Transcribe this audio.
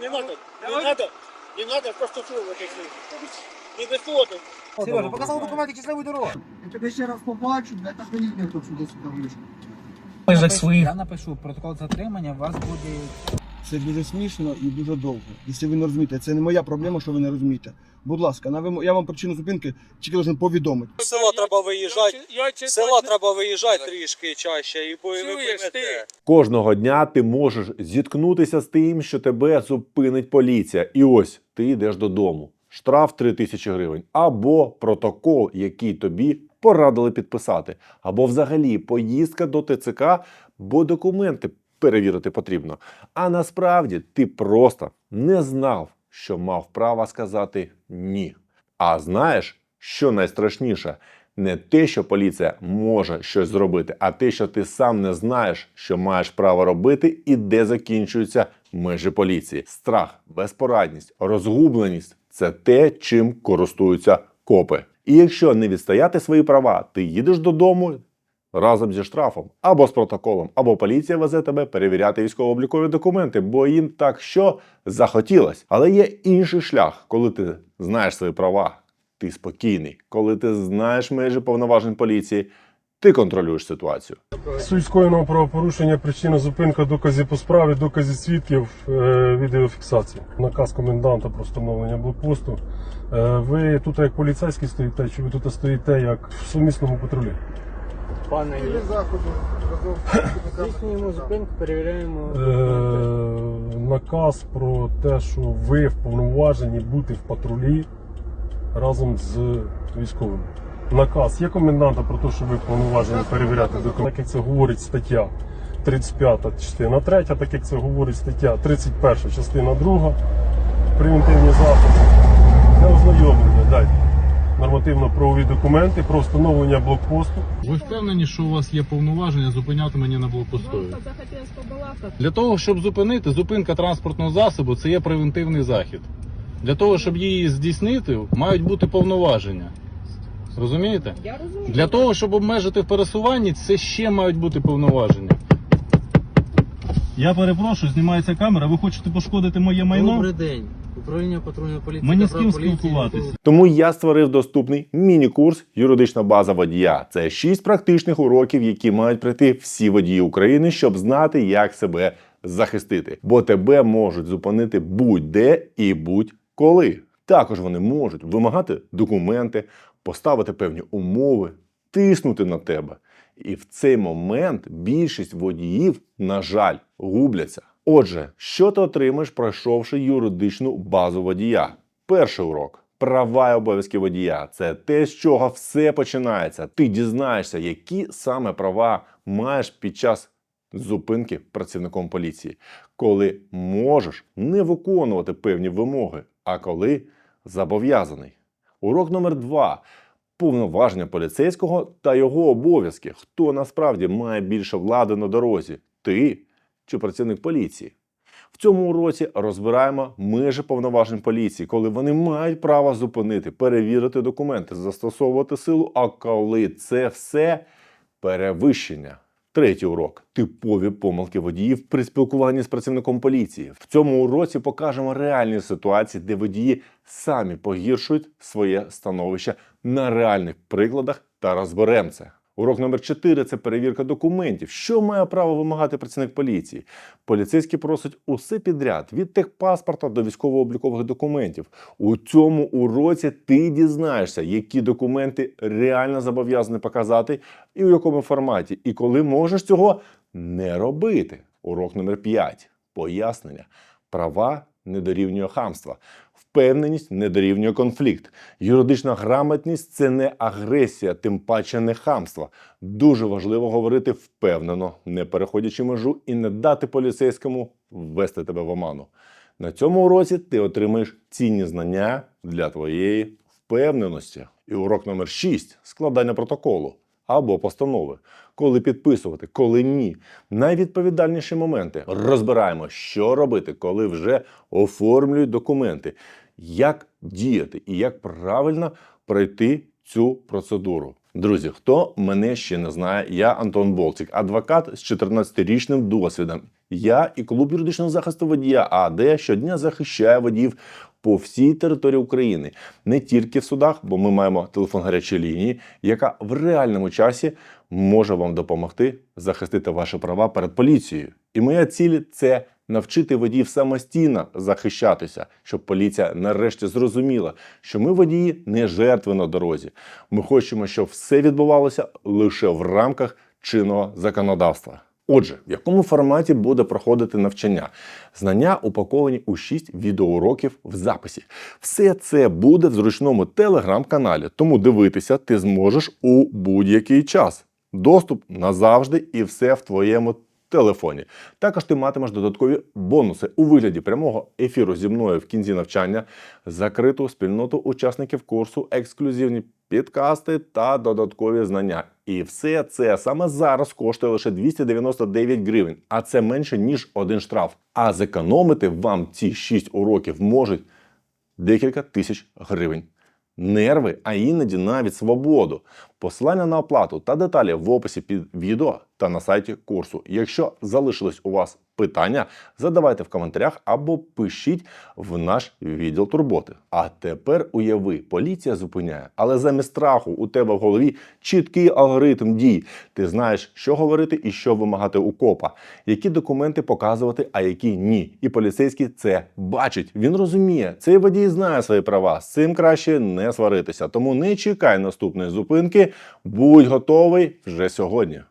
не надо, не надо, не надо просто трогать их. Не виходить. Сережа, показав документи щасливої дороги. Я тебе ще раз побачу, блядь, так мені не хочу десь сюди вийшло. Я напишу, я напишу протокол затримання, вас буде Це дуже смішно і дуже довго. Якщо ви не розумієте, це не моя проблема, що ви не розумієте. Будь ласка, на вимо- я вам причину зупинки тільки должен повідомити. З села треба виїжджати. Я З села треба виїжджати трішки чаще і ви Чуєш ти? поймете. Кожного дня ти можеш зіткнутися з тим, що тебе зупинить поліція. І ось ти йдеш додому. Штраф 3 тисячі гривень, або протокол, який тобі порадили підписати, або взагалі поїздка до ТЦК, бо документи перевірити потрібно. А насправді ти просто не знав, що мав право сказати ні. А знаєш, що найстрашніше? Не те, що поліція може щось зробити, а те, що ти сам не знаєш, що маєш право робити і де закінчуються межі поліції. Страх, безпорадність, розгубленість це те, чим користуються копи. І якщо не відстояти свої права, ти їдеш додому разом зі штрафом або з протоколом, або поліція везе тебе перевіряти військово-облікові документи, бо їм так що захотілось. Але є інший шлях, коли ти знаєш свої права, ти спокійний. Коли ти знаєш межі повноважень поліції, ти контролюєш ситуацію. Суть скоєного правопорушення, причина зупинка, доказів по справі, доказів свідків, е, відеофіксації. Наказ коменданта про встановлення блокпосту. Е, ви тут як поліцейський стоїте, чи ви тут стоїте як в сумісному патрулі? Пане, здійснюємо зупинку, перевіряємо. Е, наказ про те, що ви вповноважені бути в патрулі разом з військовим. Наказ є коменданта про те, що ви вповноважені перевіряти документи, так як це говорить стаття 35 частина 3, так як це говорить стаття 31 частина 2, превентивні заходи для ознайомлення. Дайте нормативно-правові документи про встановлення блокпосту. Ви впевнені, що у вас є повноваження зупиняти мені на блокпостові? Просто захотілося побалакати. Для того, щоб зупинити, зупинка транспортного засобу це є превентивний захід. Для того, щоб її здійснити, мають бути повноваження. Розумієте? Я розумію. Для того, щоб обмежити в пересуванні, це ще мають бути повноваження. Я перепрошую, знімається камера. Ви хочете пошкодити моє майно? Добрий день. Управління патрульної поліції. Мені з ким спілкуватися? Тому я створив доступний міні-курс Юридична база водія. Це шість практичних уроків, які мають пройти всі водії України, щоб знати, як себе захистити. Бо тебе можуть зупинити будь-де і будь-коли. Також вони можуть вимагати документи, поставити певні умови, тиснути на тебе. І в цей момент більшість водіїв, на жаль, губляться. Отже, що ти отримаєш, пройшовши юридичну базу водія? Перший урок. Права і обов'язки водія це те, з чого все починається. Ти дізнаєшся, які саме права маєш під час зупинки працівником поліції, коли можеш не виконувати певні вимоги, а коли зобов'язаний. Урок номер два. Повноваження поліцейського та його обов'язки. Хто насправді має більше влади на дорозі? Ти чи працівник поліції? В цьому уроці розбираємо межі повноважень поліції, коли вони мають право зупинити, перевірити документи, застосовувати силу, а коли це все перевищення. Третій урок типові помилки водіїв при спілкуванні з працівником поліції. В цьому уроці покажемо реальні ситуації, де водії самі погіршують своє становище на реальних прикладах та розберемо це. Урок номер 4 – це перевірка документів. Що має право вимагати працівник поліції? Поліцейський просить усе підряд від техпаспорта до військово-облікових документів. У цьому уроці ти дізнаєшся, які документи реально зобов'язаний показати і у якому форматі, і коли можеш цього не робити. Урок номер 5 пояснення. Права не дорівнює хамства. Впевненість не дорівнює конфлікт. Юридична грамотність це не агресія, тим паче не хамство. Дуже важливо говорити впевнено, не переходячи межу і не дати поліцейському ввести тебе в оману. На цьому уроці ти отримаєш цінні знання для твоєї впевненості. І урок номер 6 складання протоколу або постанови. Коли підписувати, коли ні. Найвідповідальніші моменти розбираємо, що робити, коли вже оформлюють документи, як діяти і як правильно пройти цю процедуру. Друзі, хто мене ще не знає, я Антон Болтик, адвокат з 14-річним досвідом. Я і клуб юридичного захисту водія АД щодня захищає водіїв по всій території України, не тільки в судах, бо ми маємо телефон гарячої лінії, яка в реальному часі може вам допомогти захистити ваші права перед поліцією. І моя ціль це навчити водіїв самостійно захищатися, щоб поліція нарешті зрозуміла, що ми водії не жертви на дорозі. Ми хочемо, щоб все відбувалося лише в рамках чинного законодавства. Отже, в якому форматі буде проходити навчання? Знання упаковані у 6 відеоуроків в записі. Все це буде в зручному телеграм-каналі, тому дивитися ти зможеш у будь-який час. Доступ назавжди і все в твоєму телефоні. Також ти матимеш додаткові бонуси у вигляді прямого ефіру зі мною в кінці навчання, закриту спільноту учасників курсу, ексклюзивні підкасти та додаткові знання. І все це саме зараз коштує лише 299 гривень, а це менше ніж один штраф. А зекономити вам ці 6 уроків можуть декілька тисяч гривень. Нерви, а іноді навіть свободу. Посилання на оплату та деталі в описі під відео та на сайті курсу. Якщо залишились у вас питання, задавайте в коментарях або пишіть в наш відділ турботи. А тепер уяви, поліція зупиняє, але замість страху у тебе в голові чіткий алгоритм дій. Ти знаєш, що говорити і що вимагати у копа, які документи показувати, а які ні. І поліцейський це бачить. Він розуміє, цей водій знає свої права. З цим краще не сваритися. Тому не чекай наступної зупинки. Будь готовий вже сьогодні.